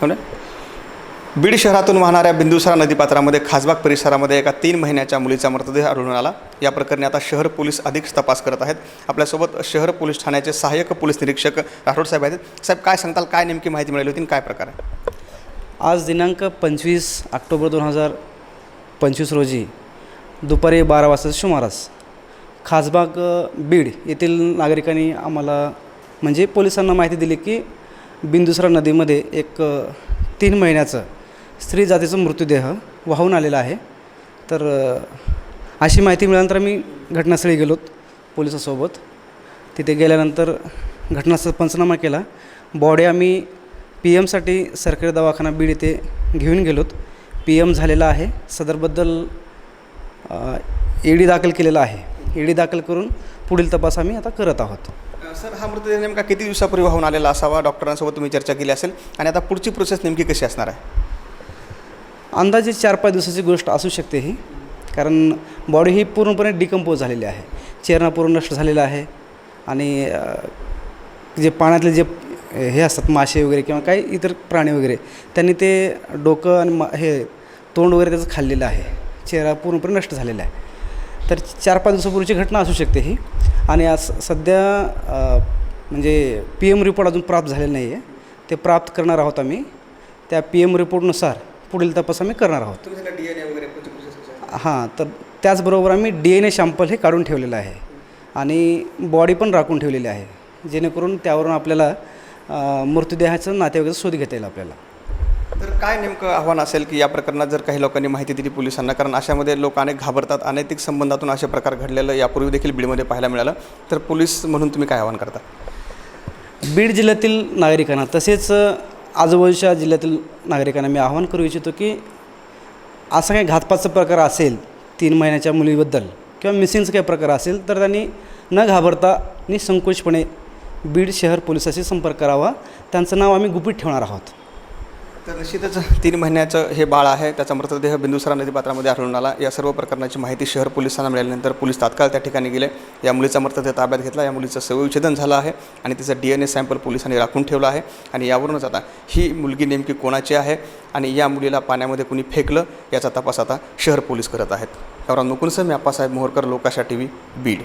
हो ना बीड शहरातून वाहणाऱ्या बिंदुसरा नदीपात्रामध्ये खासबाग परिसरामध्ये एका तीन महिन्याच्या मुलीचा मृतदेह आढळून आला. या प्रकरणी आता शहर पोलीस अधिक तपास करत आहेत. आपल्यासोबत शहर पोलीस ठाण्याचे सहाय्यक पोलीस निरीक्षक राठोड साहेब आहेत. साहेब काय सांगताल? काय नेमकी माहिती मिळाली होती काय प्रकार आहे? आज दिनांक पंचवीस ऑक्टोबर दोन हजार पंचवीस रोजी दुपारी बारा वाजता सुमारास खासबाग बीड येथील नागरिकांनी आम्हाला म्हणजे पोलिसांना माहिती दिली की बिंदुसरा नदीमध्ये एक तीन महिन्याचं स्त्री जातीचं मृतदेह वाहून आलेला आहे. तर अशी माहिती मिळाल्यानंतर मी घटनास्थळी गेलोत पोलिसासोबत. तिथे गेल्यानंतर घटनास्थळ पंचनामा केला. बॉडी आम्ही पी एमसाठी सरकारी दवाखाना बीड येथे घेऊन गेलोत पी एम झालेला आहे. सदरबद्दल ईडी दाखल केलेला आहे. ईडी दाखल करून पुढील तपास आम्ही आता करत आहोत. सर हा मृतदेह नेमका किती दिवसापूर्वी वाहून आलेला असावा? डॉक्टरांसोबत तुम्ही चर्चा केली असेल. आणि आता पुढची प्रोसेस नेमकी कशी असणार आहे? अंदाजे चार पाच दिवसाची गोष्ट असू शकते ही. कारण बॉडी ही पूर्णपणे डिकम्पोज झालेली आहे. चेहरा पूर्ण नष्ट झालेला आहे. आणि जे पाण्यातले जे हे असतात मासे वगैरे किंवा काही इतर प्राणी वगैरे त्यांनी ते डोकं आणि मा हे तोंड वगैरे त्याचं खाल्लेलं आहे. चेहरा पूर्णपणे नष्ट झालेला आहे. तर चार पाच दिवसापूर्वीची घटना असू शकते ही. आणि आज सध्या म्हणजे पी एम रिपोर्ट अजून प्राप्त झालेला नाही आहे. ते प्राप्त करणार आहोत आम्ही. त्या पी एम रिपोर्टनुसार पुढील तपास आम्ही करणार आहोत? हां तर त्याचबरोबर आम्ही डी एन ए शॅम्पल हे काढून ठेवलेलं आहे. आणि बॉडी पण राखून ठेवलेली आहे. जेणेकरून त्यावरून आपल्याला मृतदेहाचं नातेवाईकाचा शोध घेता येईल आपल्याला. तर काय नेमकं आव्हान असेल की या प्रकरणात जर काही लोकांनी माहिती दिली पोलिसांना? कारण अशामध्ये लोक अनेक घाबरतात. अनैतिक संबंधातून असे प्रकार घडलेलं यापूर्वी देखील बीडमध्ये पाहायला मिळालं. तर पोलीस म्हणून तुम्ही काय आव्हान करता? बीड जिल्ह्यातील नागरिकांना तसेच आजूबाजूच्या जिल्ह्यातील नागरिकांना मी आवाहन करू इच्छितो की असा काही घातपातचा प्रकार असेल तीन महिन्याच्या मुलीबद्दल किंवा मिसिंगचा काही प्रकार असेल तर त्यांनी न घाबरता निसंकोचपणे बीड शहर पोलिसाशी संपर्क करावा. त्यांचं नाव आम्ही गुपित ठेवणार आहोत. तर निश्चितच तीन महिन्याचं हे बाळ आहे. त्याचा मृतदेह बिंदुसरा नदीपात्रामध्ये आढळून आला. या सर्व प्रकरणाची माहिती शहर पोलिसांना मिळाल्यानंतर पोलीस तात्काळ त्या ठिकाणी गेले. या मुलीचा मृतदेह ताब्यात घेतला. या मुलीचं सवयविच्छेदन झालं आहे आणि तिचा डी एन ए सॅम्पल पोलिसांनी राखून ठेवला आहे. आणि यावरूनच आता ही मुलगी नेमकी कोणाची आहे आणि या मुलीला पाण्यामध्ये कुणी फेकलं याचा तपास आता शहर पोलीस करत आहेत. त्यावरून मुकुंदसह मी अप्पासाहेब मोहरकर लोकाशा टी व्ही बीड.